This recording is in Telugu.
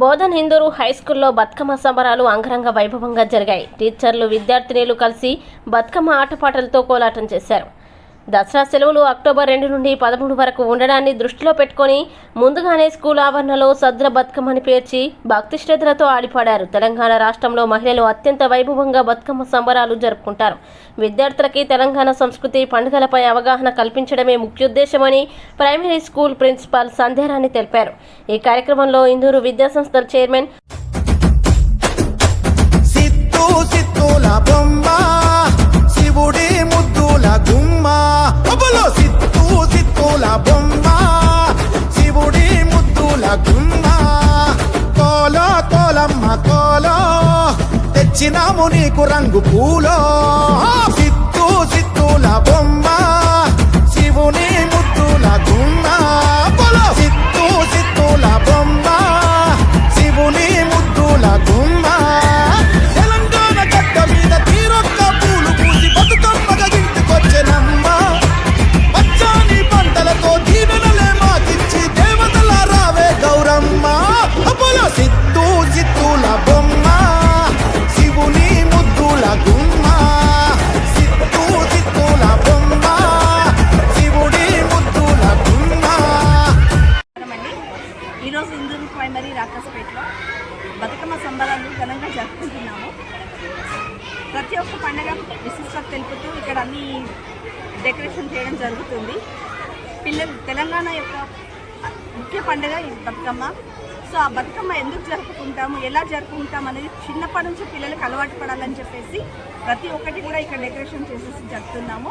బోధన్ హిందూరు హై స్కూల్లో బతుకమ్మ సంబరాలు అంగరంగ వైభవంగా జరిగాయి. టీచర్లు విద్యార్థినిలు కలిసి బతుకమ్మ ఆటపాటలతో కోలాటం చేశారు. దసరా సెలవులు అక్టోబర్ రెండు నుండి పదమూడు వరకు ఉండడాన్ని దృష్టిలో పెట్టుకొని ముందుగానే స్కూల్ ఆవరణలో సద్ర బతుకమ్మని పేర్చి భక్తి శ్రద్ధలతో ఆడిపాడారు. తెలంగాణ రాష్ట్రంలో మహిళలు అత్యంత వైభవంగా బతుకమ్మ సంబరాలు జరుపుకుంటారు. విద్యార్థులకి తెలంగాణ సంస్కృతి పండుగలపై అవగాహన కల్పించడమే ముఖ్యోద్దేశమని ప్రైమరీ స్కూల్ ప్రిన్సిపాల్ సంధ్యారాణి తెలిపారు. ఈ కార్యక్రమంలో ఇందూరు విద్యాసంస్థల చైర్మన్ సిత్తు సిత్తుల కోలమ్మ కోలో తెచ్చినాము నీకు రంగు పూలో. సిత్తు సిత్తుల బొమ్మ ప్రైమరీ రాకస్పేటలో బతుకమ్మ సంబరాలు ఘనంగా జరుపుకుంటున్నాము. ప్రతి ఒక్క పండగ విశిష్టత తెలుపుతూ ఇక్కడ అన్ని డెకరేషన్ చేయడం జరుగుతుంది. పిల్లలు తెలంగాణ యొక్క ముఖ్య పండుగ ఈ బతుకమ్మ. సో ఆ బతుకమ్మ ఎందుకు జరుపుకుంటాము ఎలా జరుపుకుంటాం అనేది చిన్నప్పటి నుంచి పిల్లలకు అలవాటు పడాలని చెప్పేసి ప్రతి ఒక్కటి కూడా ఇక్కడ డెకరేషన్ చేసేసి జరుపుతున్నాము.